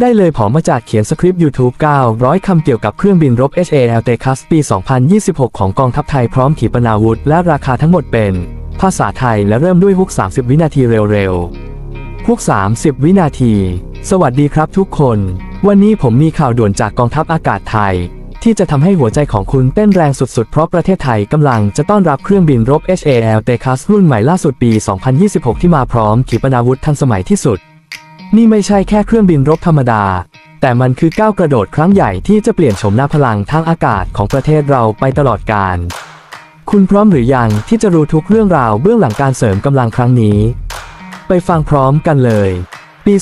ได้เลยผอมมาจากเขียนสคริปต์ YouTube 900 คำเกี่ยวกับเครื่องบินรบ HAL t e c u s ปี 2026 ของกองทัพไทยพร้อมขีปนาวุธ และราคาทั้งหมดเป็น ภาษาไทยและเริ่มด้วยฮุก 30 วินาทีเร็วๆฮุก 30 วินาที สวัสดีครับทุกคน วันนี้ผมมีข่าวด่วนจากกองทัพอากาศไทย ที่จะทำให้หัวใจของคุณเต้นแรงสุดๆ เพราะประเทศไทยกำลังจะต้อนรับเครื่องบินรบ HAL t e c u s รุ่นใหม่ล่าสุดปี 2026 ที่มาพร้อมขีปนาวุธทันสมัยที่สุด นี่ไม่ใช่แค่เครื่องบินรบธรรมดา แต่มันคือก้าวกระโดดครั้งใหญ่ที่จะเปลี่ยนโฉมหน้าพลังทางอากาศของประเทศเราไปตลอดกาลคุณพร้อมหรือยังที่จะรู้ทุกเรื่องราวเบื้องหลังการเสริมกำลังครั้งนี้ ไปฟังพร้อมกันเลย ปี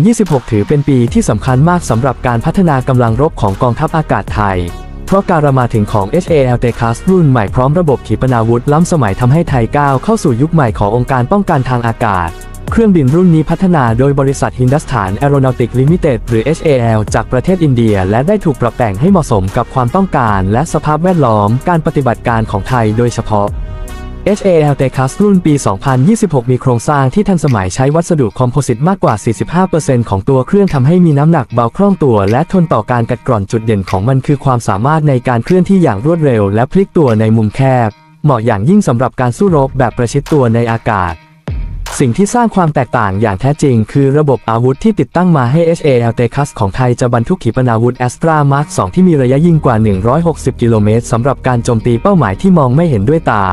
2026 ถือเป็นปีที่สำคัญมากสำหรับการพัฒนากำลังรบของกองทัพอากาศไทย เพราะการมาถึงของ HAL t e c u s รุ่นใหม่พร้อมระบบขีปนาวุธล้ำสมัยทำให้ไทยก้าวเข้าสู่ยุคใหม่ขององค์การป้องกันทางอากาศ เครื่องบินรุ่นนี้พัฒนาโดยบริษัทฮินดัสถานแอโรนอติกลิมิเต็ดหรือ HAL จากประเทศอินเดีย และได้ถูกปรับแต่งให้เหมาะสมกับความต้องการและสภาพแวดล้อมการปฏิบัติการของไทยโดยเฉพาะ HAL t e c u s รุ่นปี 2026 มีโครงสร้างที่ทันสมัยใช้วัสดุคอมโพสิตมากกว่า 45%ของตัวเครื่องทำให้มีน้ำหนักเบาคล่องตัว และทนต่อการกัดกร่อนจุดเด่นของมันคือความสามารถในการเคลื่อนที่อย่างรวดเร็ว และพลิกตัวในมุมแคบ เหมาะอย่างยิ่งสำหรับการสู้รบแบบประชิดตัวในอากาศ สิ่งที่สร้างความแตกต่างอย่างแท้จริง คือระบบอาวุธที่ติดตั้งมาให้ HAL t e c u s ของไทยจะบรรทุกขีปนาวุธ Astra Mark 2 ที่มีระยะยิงกว่า 160 กิโลเมตรสำหรับการโจมตีเป้าหมายที่มองไม่เห็นด้วยตา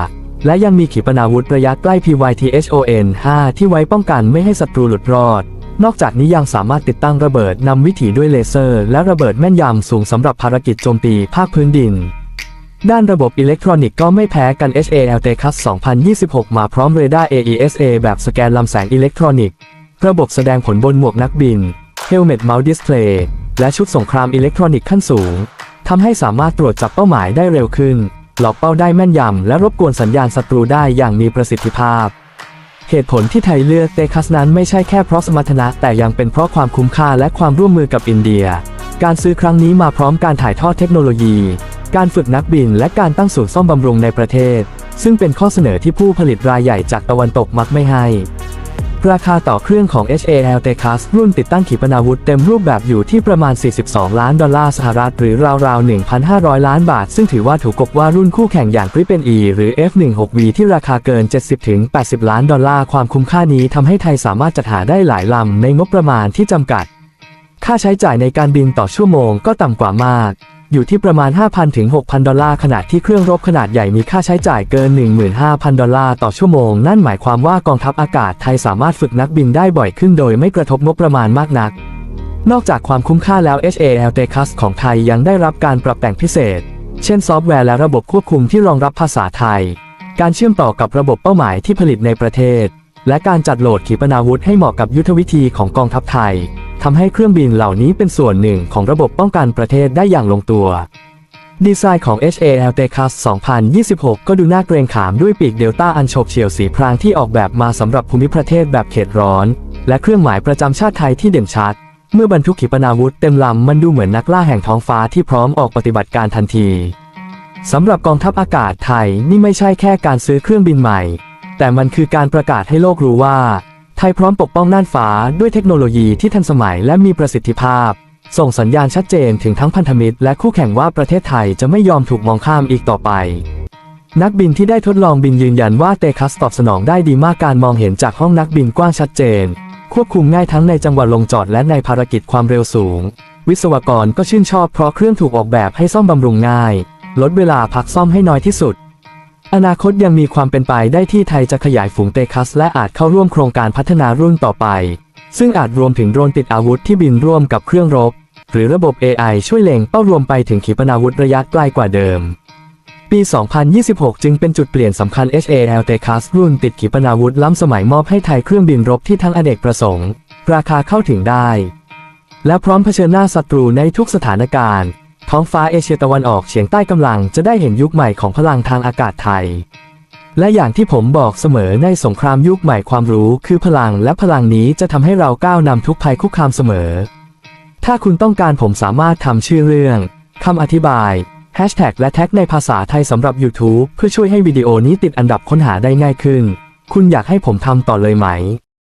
และยังมีขีปนาวุธระยะใกล้ PYTHON 5 ที่ไว้ป้องกันไม่ให้ศัตรูหลุดรอด นอกจากนี้ยังสามารถติดตั้งระเบิดนำวิถีด้วยเลเซอร์ และระเบิดแม่นยำสูงสำหรับภารกิจโจมตีภาคพื้นดิน ด้านระบบอิเล็กทรอนิกส์ก็ไม่แพ้กัน HAL t e c u s 2026 มาพร้อมเรดาร์ AESA แบบสแกนลำแสงอิเล็กทรอนิกส์ ระบบแสดงผลบนหมวกนักบิน Helmet Mount Display และชุดสงครามอิเล็กทรอนิกส์ขั้นสูง ทำให้สามารถตรวจจับเป้าหมายได้เร็วขึ้น หลอกเป้าได้แม่นยำ และรบกวนสัญญาณศัตรูได้อย่างมีประสิทธิภาพ เหตุผลที่ไทยเลือกเตคัสนั้นไม่ใช่แค่เพราะสมรรถนะแต่ยังเป็นเพราะความคุ้มค่าและความร่วมมือกับอินเดีย การซื้อครั้งนี้มาพร้อมการถ่ายทอดเทคโนโลยี การฝึกนักบินและการตั้งศูนย์ซ่อมบำรุงในประเทศ ซึ่งเป็นข้อเสนอที่ผู้ผลิตรายใหญ่จากตะวันตกมักไม่ให้ ราคาต่อเครื่องของ HAL t e c u s รุ่นติดตั้งขีปนาวุธเต็มรูปแบบอยู่ที่ประมาณ 42 ล้านดอลลาร์สหรัฐหรือราวๆ 1,500 ล้านบาท ซึ่งถือว่าถูกกว่ารุ่นคู่แข่งอย่าง Gripen E หรือ F16V ที่ราคาเกิน 70-80 ล้านดอลลาร์ความคุ้มค่านี้ทำให้ไทยสามารถจัดหาได้หลายลำในงบประมาณที่จำกัด ค่าใช้จ่ายในการบินต่อชั่วโมงก็ต่ำกว่ามาก อยู่ที่ประมาณ 5,000 ถึง 6,000 ดอลลาร์ขณะที่เครื่องรบขนาดใหญ่มีค่าใช้จ่ายเกิน 15,000 ดอลลาร์ต่อชั่วโมง นั่นหมายความว่ากองทัพอากาศไทยสามารถฝึกนักบินได้บ่อยขึ้นโดยไม่กระทบงบประมาณมากนัก นอกจากความคุ้มค่าแล้ว HAL t e c u s ของไทยยังได้รับการปรับแต่งพิเศษ เช่นซอฟต์แวร์และระบบควบคุมที่รองรับภาษาไทย การเชื่อมต่อกับระบบเป้าหมายที่ผลิตในประเทศ และการจัดโหลดขีปนาวุธให้เหมาะกับยุทธวิธีของกองทัพไทย ทำให้เครื่องบินเหล่านี้เป็นส่วนหนึ่งของระบบป้องกันประเทศได้อย่างลงตัว ดีไซน์ของ HAL t e c u s 2026 ก็ดูน่าเกรงขามด้วยปีกเดลต้าอันโฉบเฉี่ยวสีพรางที่ออกแบบมาสำหรับภูมิประเทศแบบเขตร้อน และเครื่องหมายประจำชาติไทยที่เด่นชัด เมื่อบรรทุกขีปนาวุธเต็มลำมันดูเหมือนนักล่าแห่งท้องฟ้าที่พร้อมออกปฏิบัติการทันทีสำหรับกองทัพอากาศไทยนี่ไม่ใช่แค่การซื้อเครื่องบินใหม่ แต่มันคือการประกาศให้โลกรู้ว่า ทยพร้อมปกป้องน่านฟ้าด้วยเทคโนโลยีที่ทันสมัยและมีประสิทธิภาพ ส่งสัญญาณชัดเจนถึงทั้งพันธมิตร และคู่แข่งว่าประเทศไทยจะไม่ยอมถูกมองข้ามอีกต่อไป นักบินที่ได้ทดลองบินยืนยันว่าเตคัสตอบสนองได้ดีมากการมองเห็นจากห้องนักบินกว้างชัดเจน ควบคุมง่ายทั้งในจังหวะลงจอดและในภารกิจความเร็วสูง วิศวกรก็ชื่นชอบเพราะเครื่องถูกออกแบบให้ซ่อมบำรุงง่าย ลดเวลาพักซ่อมให้น้อยที่สุด อนาคตยังมีความเป็นไปได้ที่ไทยจะขยายฝูงเตคัส และอาจเข้าร่วมโครงการพัฒนารุ่นต่อไป ซึ่งอาจรวมถึงโดรนติดอาวุธที่บินร่วมกับเครื่องรบ หรือระบบ AI ช่วยเล็งเป้ารวมไปถึงขีปนาวุธระยะไกลกว่าเดิม ปี 2026 จึงเป็นจุดเปลี่ยนสำคัญ HAL t e c u s รุ่นติดขีปนาวุธล้ำสมัยมอบให้ไทยเครื่องบินรบที่ทั้งอเนกประสงค์ ราคาเข้าถึงได้ และพร้อมเผชิญหน้าศัตรูในทุกสถานการณ์ ท้องฟ้าเอเชียตะวันออกเฉียงใต้กำลังจะได้เห็นยุคใหม่ของพลังทางอากาศไทย และอย่างที่ผมบอกเสมอในสงครามยุคใหม่ความรู้คือพลังและพลังนี้จะทำให้เราก้าวนำทุกภัยคุกคามเสมอ ถ้าคุณต้องการผมสามารถทำชื่อเรื่องคำอธิบายแฮชแท็กและแท็กในภาษาไทยสำหรับ YouTube เพื่อช่วยให้วิดีโอนี้ติดอันดับค้นหาได้ง่ายขึ้น คุณอยากให้ผมทำต่อเลยไหม